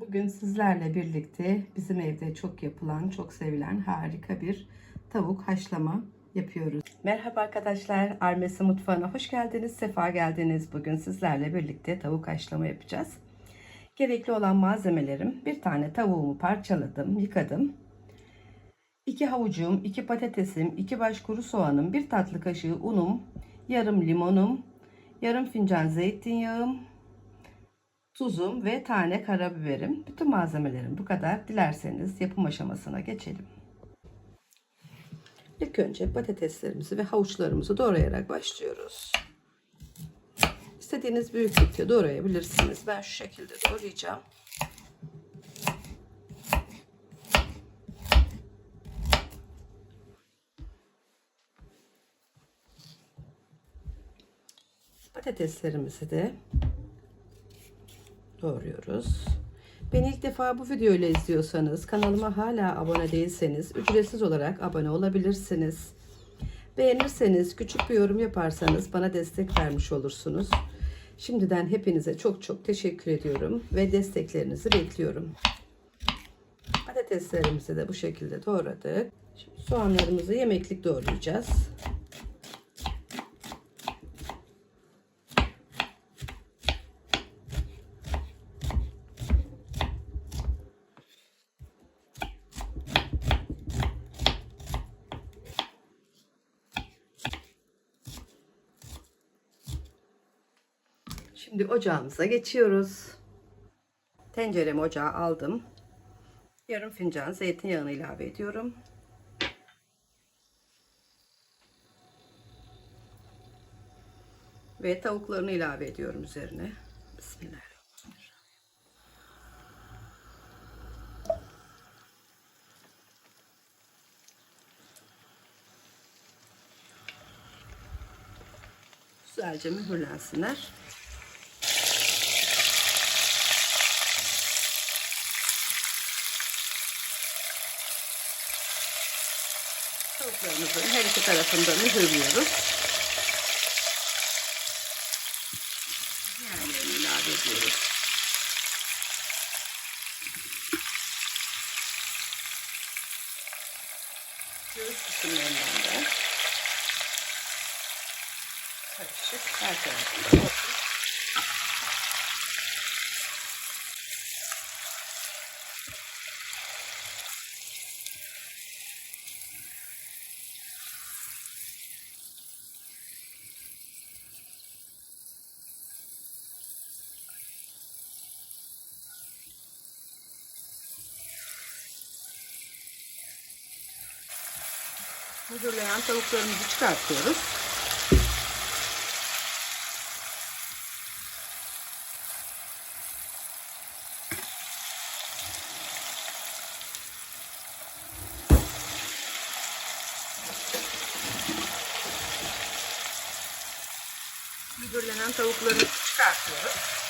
Bugün sizlerle birlikte bizim evde çok yapılan, çok sevilen harika bir tavuk haşlama yapıyoruz. Merhaba arkadaşlar, Armesi Mutfağı'na hoş geldiniz, sefa geldiniz. Bugün sizlerle birlikte tavuk haşlama yapacağız. Gerekli olan malzemelerim, bir tane tavuğumu parçaladım, yıkadım. 2 havucum, 2 patatesim, 2 baş kuru soğanım, 1 tatlı kaşığı unum, yarım limonum, yarım fincan zeytinyağım, tuzum ve tane karabiberim. Bütün malzemelerim bu kadar. Dilerseniz yapım aşamasına geçelim. İlk önce patateslerimizi ve havuçlarımızı doğrayarak başlıyoruz. İstediğiniz büyüklükte doğrayabilirsiniz. Ben şu şekilde doğrayacağım. Patateslerimizi de doğruyoruz. Beni ilk defa bu videoyla izliyorsanız, kanalıma hala abone değilseniz ücretsiz olarak abone olabilirsiniz. Beğenirseniz, küçük bir yorum yaparsanız bana destek vermiş olursunuz. Şimdiden hepinize çok çok teşekkür ediyorum ve desteklerinizi bekliyorum. Patateslerimizi de bu şekilde doğradık. Şimdi soğanlarımızı yemeklik doğrayacağız. Şimdi ocağımıza geçiyoruz. Tenceremi ocağa aldım. Yarım fincan zeytinyağını ilave ediyorum. Ve tavuklarını ilave ediyorum üzerine. Bismillahirrahmanirrahim. Güzelce mühürlensinler. Tavuklarımızın her iki tarafında mühürlüyoruz. Diğerlerini ilave ediyoruz. Göğüs kısımlarından da karışık her tarafında olsun. Mühürlenen tavuklarımızı çıkartıyoruz. Mühürlenen tavukları çıkartıyoruz.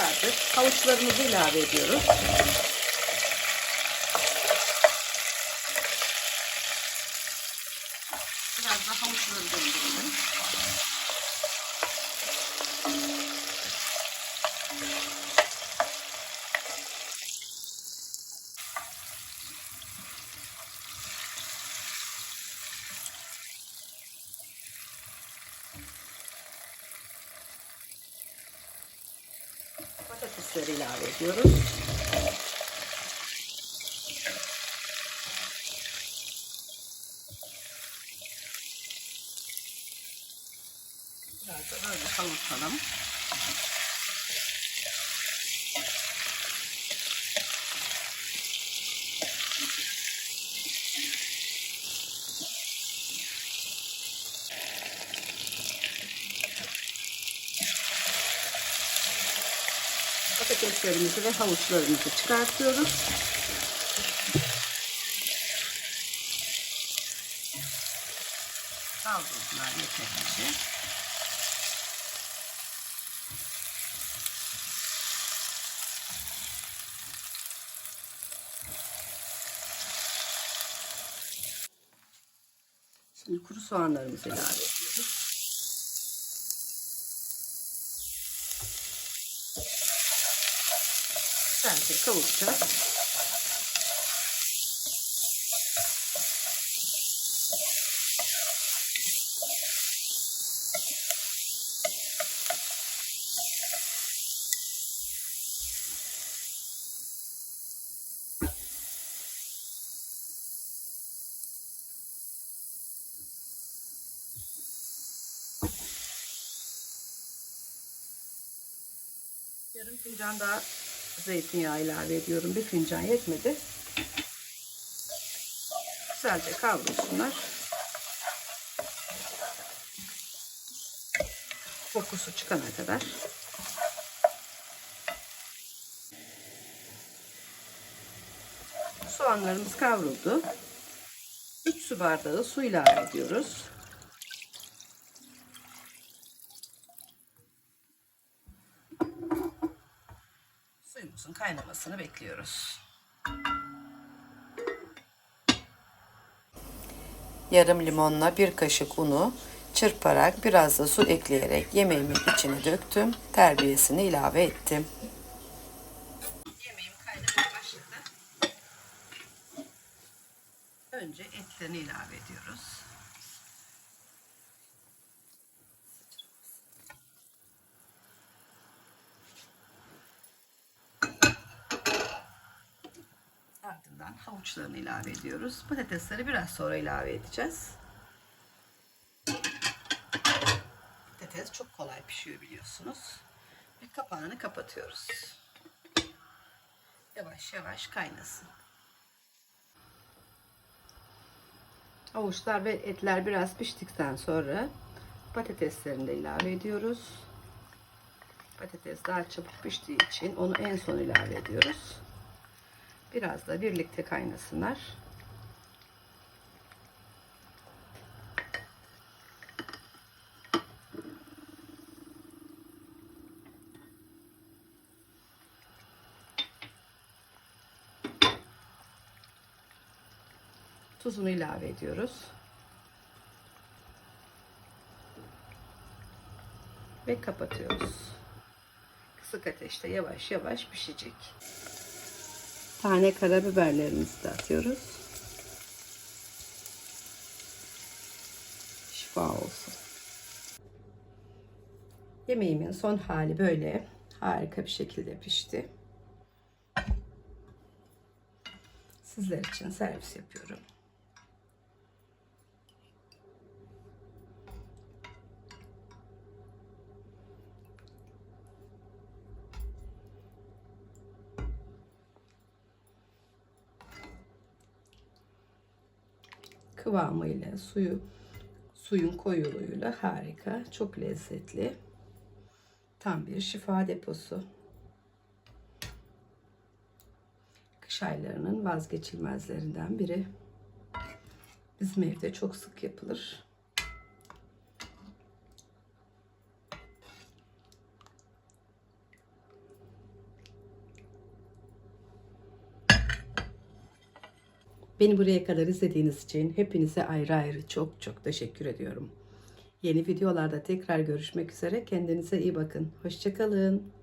Çıkardık. Havuçlarımızı ilave ediyoruz. Biraz da havuçları döndürelim. Patatesleri ilave ediyoruz. Biraz da böyle kavurutalım. Patateslerimizi ve havuçlarımızı çıkartıyoruz. Bunlar yeterince. Şimdi kuru soğanlarımızı ilave ediyoruz. Güzelce kavuracağız. Yarım fincan daha zeytinyağı ilave ediyorum. Bir fincan yetmedi. Güzelce kavrulsunlar. Kokusu çıkana kadar. Soğanlarımız kavruldu. 3 su bardağı su ilave ediyoruz. Suyumuzun kaynamasını bekliyoruz. Yarım limonla bir kaşık unu çırparak biraz da su ekleyerek yemeğimin içine döktüm. Terbiyesini ilave ettim. Yemeğim kaynamaya başladı. Önce etlerini ilave ediyoruz. Ardından havuçlarını ilave ediyoruz. Patatesleri biraz sonra ilave edeceğiz. Patates çok kolay pişiyor biliyorsunuz. Ve kapağını kapatıyoruz. Yavaş yavaş kaynasın. Havuçlar ve etler biraz piştikten sonra patateslerini de ilave ediyoruz. Patates daha çabuk piştiği için onu en son ilave ediyoruz. Biraz da birlikte kaynasınlar. Tuzunu ilave ediyoruz. Ve kapatıyoruz. Kısık ateşte yavaş yavaş pişecek. Tane karabiberlerimizi de atıyoruz. Şifa olsun. Yemeğimin son hali böyle harika bir şekilde pişti. Sizler için servis yapıyorum. Kıvamıyla suyu suyun koyuluğuyla harika, çok lezzetli. Tam bir şifa deposu. Kış aylarının vazgeçilmezlerinden biri. Bizim evde çok sık yapılır. Beni buraya kadar izlediğiniz için hepinize ayrı ayrı çok çok teşekkür ediyorum. Yeni videolarda tekrar görüşmek üzere. Kendinize iyi bakın. Hoşçakalın.